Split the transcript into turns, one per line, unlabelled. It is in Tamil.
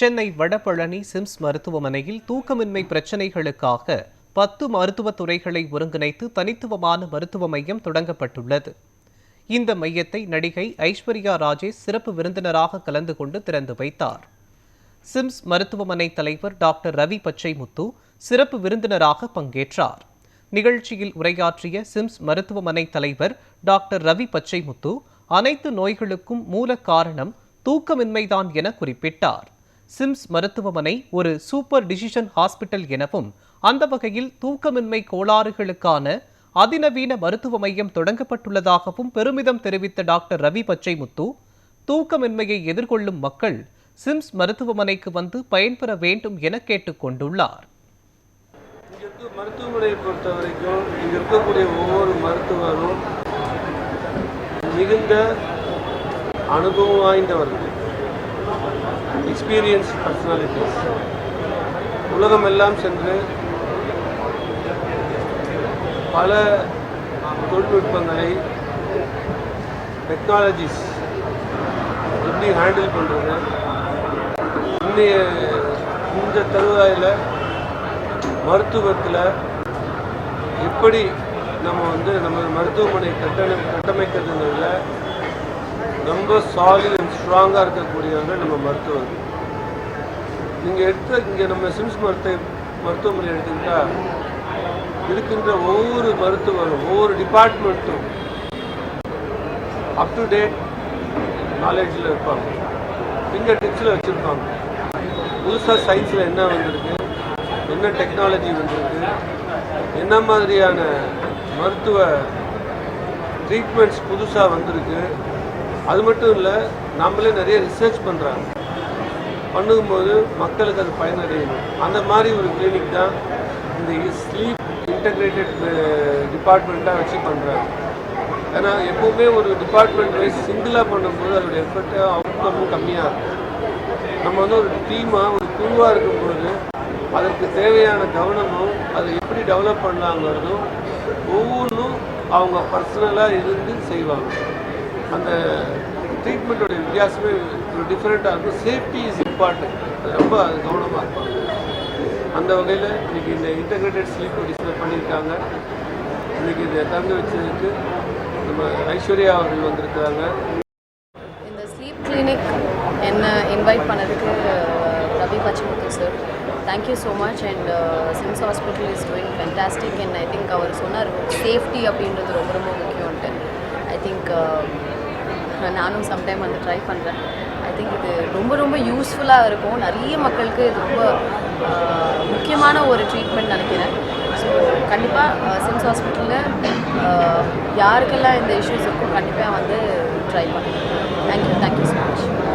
சென்னை வடபழனி சிம்ஸ் மருத்துவமனையில் தூக்கமின்மை பிரச்சினைகளுக்காக பத்து மருத்துவத் துறைகளை ஒருங்கிணைத்து தனித்துவமான மருத்துவ மையம் தொடங்கப்பட்டுள்ளது. இந்த மையத்தை நடிகை ஐஸ்வர்யா ராஜேஷ் சிறப்பு விருந்தினராக கலந்து கொண்டு திறந்து வைத்தார். சிம்ஸ் மருத்துவமனை தலைவர் டாக்டர் ரவி பச்சைமுத்து சிறப்பு விருந்தினராக பங்கேற்றார். நிகழ்ச்சியில் உரையாற்றிய சிம்ஸ் மருத்துவமனை தலைவர் டாக்டர் ரவி பச்சைமுத்து அனைத்து நோய்களுக்கும் மூல காரணம் தூக்கமின்மைதான் என குறிப்பிட்டார். சிம்ஸ் மருத்துவமனை ஒரு சூப்பர் டிசிஷன் ஹாஸ்பிட்டல் எனவும் அந்த வகையில் தூக்கமின்மை கோளாறுகளுக்கான அதிநவீன மருத்துவ மையம் தொடங்கப்பட்டுள்ளதாகவும் பெருமிதம் தெரிவித்த டாக்டர் ரவி பச்சைமுத்து தூக்கமின்மையை எதிர்கொள்ளும் மக்கள் சிம்ஸ் மருத்துவமனைக்கு வந்து பயன்பெற வேண்டும் என கேட்டுக்கொண்டுள்ளார்.
இங்க மருத்துவமனையை பொறுத்த வரைக்கும் இங்க இருக்கக்கூடிய ஒவ்வொரு மருத்துவரும் மிகுந்த அனுபவம் வாய்ந்தவர்கள். எக்ஸ்பீரியன்ஸ் பர்சனாலிட்டிஸ் உலகம் எல்லாம் சென்று பல தொழில்நுட்பங்களை டெக்னாலஜிஸ் எப்படி ஹேண்டில் பண்ணுறது இன்றைய இந்த தருவாயில் மருத்துவத்தில் எப்படி நம்ம வந்து நம்ம மருத்துவமனை கட்டண கட்டமைக்கிறதுங்கிறதுல ரொம்ப சாலிட் அண்ட் ஸ்ட்ராங்காக இருக்கக்கூடியவங்க நம்ம மருத்துவர்கள் நீங்கள் எடுத்த இங்கே நம்ம சிம்ஸ் மருத்துவ மருத்துவமனை எடுத்துக்கிட்டால் இருக்கின்ற ஒவ்வொரு மருத்துவரும் ஒவ்வொரு டிபார்ட்மெண்ட்டும் அப் டு டேட் நாலேஜில் இருப்பாங்க. ஃபிங்கர் டிப்ஸில் வச்சுருப்பாங்க. புதுசாக சயின்ஸில் என்ன வந்திருக்கு என்ன டெக்னாலஜி வந்திருக்கு என்ன மாதிரியான மருத்துவ ட்ரீட்மெண்ட்ஸ் புதுசாக வந்திருக்கு அது மட்டும் இல்லை நம்மளே நிறைய ரிசர்ச் பண்ணுறாங்க பண்ணும்போது மக்களுக்கு அது பயனடையணும் அந்த மாதிரி ஒரு கிளினிக் தான் இந்த ஸ்லீப் இன்டகிரேட்டட் டிபார்ட்மெண்ட்டாக வச்சு பண்ணுறாங்க ஏன்னா எப்போவுமே ஒரு டிபார்ட்மெண்ட் வைஸ் சிங்கிளாக பண்ணும்போது அதோட எஃபர்ட்டு அவுட்கமும் கம்மியாக இருக்கும். நம்ம வந்து ஒரு டீமாக ஒரு குழுவாக இருக்கும்போது அதற்கு தேவையான கவனமும் அதை எப்படி டெவலப் பண்ணலாங்கிறதும் ஒவ்வொன்றும் அவங்க பர்சனலாக இருந்து செய்வாங்க. அந்த ட்ரீட்மெண்ட்டோட வித்தியாசமே ஒரு டிஃப்ரெண்ட்டாக இருக்கும். சேஃப்டி இஸ் இம்பார்ட்டன்ட் அது ரொம்ப கவனமாக இருப்பாங்க. அந்த வகையில் இன்றைக்கி இந்த இன்டகிரேட்டட் ஸ்லீப் டிஸ்பிளே பண்ணியிருக்காங்க. இன்றைக்கி இதை திறந்து வச்சதுக்கு நம்ம ஐஸ்வர்யா அவர்கள் வந்திருக்கிறாங்க.
இந்த ஸ்லீப் கிளினிக் என்ன இன்வைட் பண்ணதுக்கு Ravi Pachamuthu sir thank you so much and SIMS hospital is doing fantastic and I think அவர் சொன்னார் சேஃப்டி அப்படின்றது ரொம்ப ரொம்ப முக்கியம்ன்ட்டு. ஐ திங்க் நானும் சம்டைம் வந்து ட்ரை பண்ணுறேன் ஐ திங்க் இது ரொம்ப ரொம்ப யூஸ்ஃபுல்லாக இருக்கும். நிறைய மக்களுக்கு இது ரொம்ப முக்கியமான ஒரு ட்ரீட்மெண்ட் நினைக்கிறேன். ஸோ கண்டிப்பாக சிம்ஸ் ஹாஸ்பிட்டலில் யாருக்கெல்லாம் இந்த இஷ்யூஸ் இருக்கும் கண்டிப்பாக வந்து ட்ரை பண்ணுறேன் தேங்க்யூ தேங்க்யூ ஸோ மச்